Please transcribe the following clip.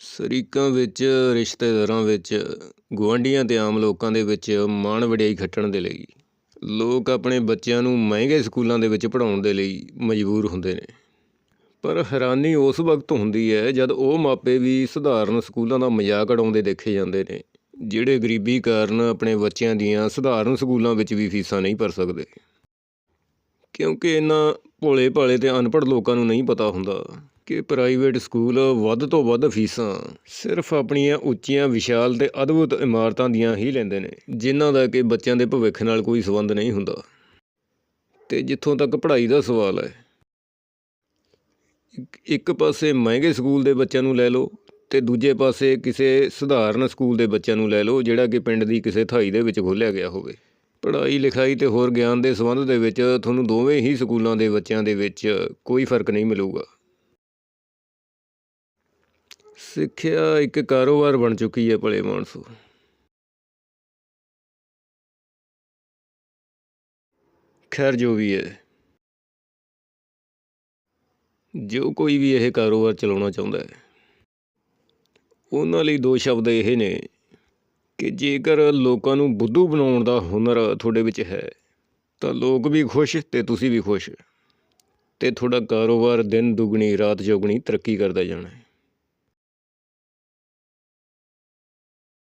ਸ਼ਰੀਕਾਂ ਵਿੱਚ, ਰਿਸ਼ਤੇਦਾਰਾਂ ਵਿੱਚ, ਗੁਆਂਢੀਆਂ ਅਤੇ ਆਮ ਲੋਕਾਂ ਦੇ ਵਿੱਚ ਮਾਣ ਵਡਿਆਈ ਖੱਟਣ ਦੇ ਲਈ। ਲੋਕ ਆਪਣੇ ਬੱਚਿਆਂ ਨੂੰ ਮਹਿੰਗੇ ਸਕੂਲਾਂ ਦੇ ਵਿੱਚ ਪੜ੍ਹਾਉਣ ਦੇ ਲਈ ਮਜਬੂਰ ਹੁੰਦੇ ਨੇ। ਪਰ ਹੈਰਾਨੀ ਉਸ ਵਕਤ ਹੁੰਦੀ ਹੈ ਜਦ ਉਹ ਮਾਪੇ ਵੀ ਸਧਾਰਨ ਸਕੂਲਾਂ ਦਾ ਮਜ਼ਾਕ ਉਡਾਉਂਦੇ ਦੇਖੇ ਜਾਂਦੇ ਨੇ, ਜਿਹੜੇ ਗਰੀਬੀ ਕਾਰਨ ਆਪਣੇ ਬੱਚਿਆਂ ਦੀਆਂ ਸਧਾਰਨ ਸਕੂਲਾਂ ਵਿੱਚ ਵੀ ਫੀਸਾਂ ਨਹੀਂ ਭਰ ਸਕਦੇ। ਕਿਉਂਕਿ ਇਹਨਾਂ ਭੋਲੇ ਭਾਲੇ ਤੇ ਅਨਪੜ੍ਹ ਲੋਕਾਂ ਨੂੰ ਨਹੀਂ ਪਤਾ ਹੁੰਦਾ। ਕਿ ਪ੍ਰਾਈਵੇਟ ਸਕੂਲ ਵੱਧ ਤੋਂ ਵੱਧ ਫੀਸਾਂ ਸਿਰਫ ਆਪਣੀਆਂ ਉੱਚੀਆਂ, ਵਿਸ਼ਾਲ ਤੇ ਅਦਭੁਤ ਇਮਾਰਤਾਂ ਦੀਆਂ ਹੀ ਲੈਂਦੇ ਨੇ, ਜਿਨ੍ਹਾਂ ਦਾ ਕਿ ਬੱਚਿਆਂ ਦੇ ਭਵਿੱਖ ਨਾਲ ਕੋਈ ਸੰਬੰਧ ਨਹੀਂ ਹੁੰਦਾ। ਤੇ ਜਿੱਥੋਂ ਤੱਕ ਪੜ੍ਹਾਈ ਦਾ ਸਵਾਲ ਹੈ, ਇੱਕ- ਇੱਕ ਪਾਸੇ ਮਹਿੰਗੇ ਸਕੂਲ ਦੇ ਬੱਚਿਆਂ ਨੂੰ ਲੈ ਲਓ ਤੇ ਦੂਜੇ ਪਾਸੇ ਕਿਸੇ ਸਧਾਰਨ ਸਕੂਲ ਦੇ ਬੱਚਿਆਂ ਨੂੰ ਲੈ ਲਓ, ਜਿਹੜਾ ਕਿ ਪਿੰਡ ਦੀ ਕਿਸੇ ਥਾਈ ਦੇ ਵਿੱਚ ਖੋਲ੍ਹਿਆ ਗਿਆ ਹੋਵੇ। ਪੜ੍ਹਾਈ ਲਿਖਾਈ ਤੇ ਹੋਰ ਗਿਆਨ ਦੇ ਸੰਬੰਧ ਦੇ ਵਿੱਚ ਤੁਹਾਨੂੰ ਦੋਵੇਂ ਹੀ ਸਕੂਲਾਂ ਦੇ ਬੱਚਿਆਂ ਦੇ ਵਿੱਚ ਕੋਈ ਫ਼ਰਕ ਨਹੀਂ ਮਿਲੂਗਾ। ਸਿੱਖਿਆ ਇੱਕ ਕਾਰੋਬਾਰ ਬਣ ਚੁੱਕੀ ਹੈ ਭਲੇ ਮਾਨਸੋ। ਖੈਰ, ਜੋ ਵੀ ਹੈ। ਜੋ ਕੋਈ ਵੀ ਇਹ ਕਾਰੋਬਾਰ ਚਲਾਉਣਾ ਚਾਹੁੰਦਾ ਹੈ। ਉਹਨਾਂ ਲਈ ਦੋ ਸ਼ਬਦ ਇਹ ਨੇ ਕਿ ਜੇਕਰ ਲੋਕਾਂ ਨੂੰ ਬੁੱਧੂ ਬਣਾਉਣ ਦਾ ਹੁਨਰ ਤੁਹਾਡੇ ਵਿੱਚ ਹੈ, ਤਾਂ ਲੋਕ ਵੀ ਖੁਸ਼ ਤੇ ਤੁਸੀਂ ਵੀ ਖੁਸ਼। ਤੇ ਤੁਹਾਡਾ ਕਾਰੋਬਾਰ ਦਿਨ ਦੁਗਣੀ, ਰਾਤ ਚੌਗਣੀ ਤਰੱਕੀ ਕਰਦਾ ਜਾਣਾ ਹੈ।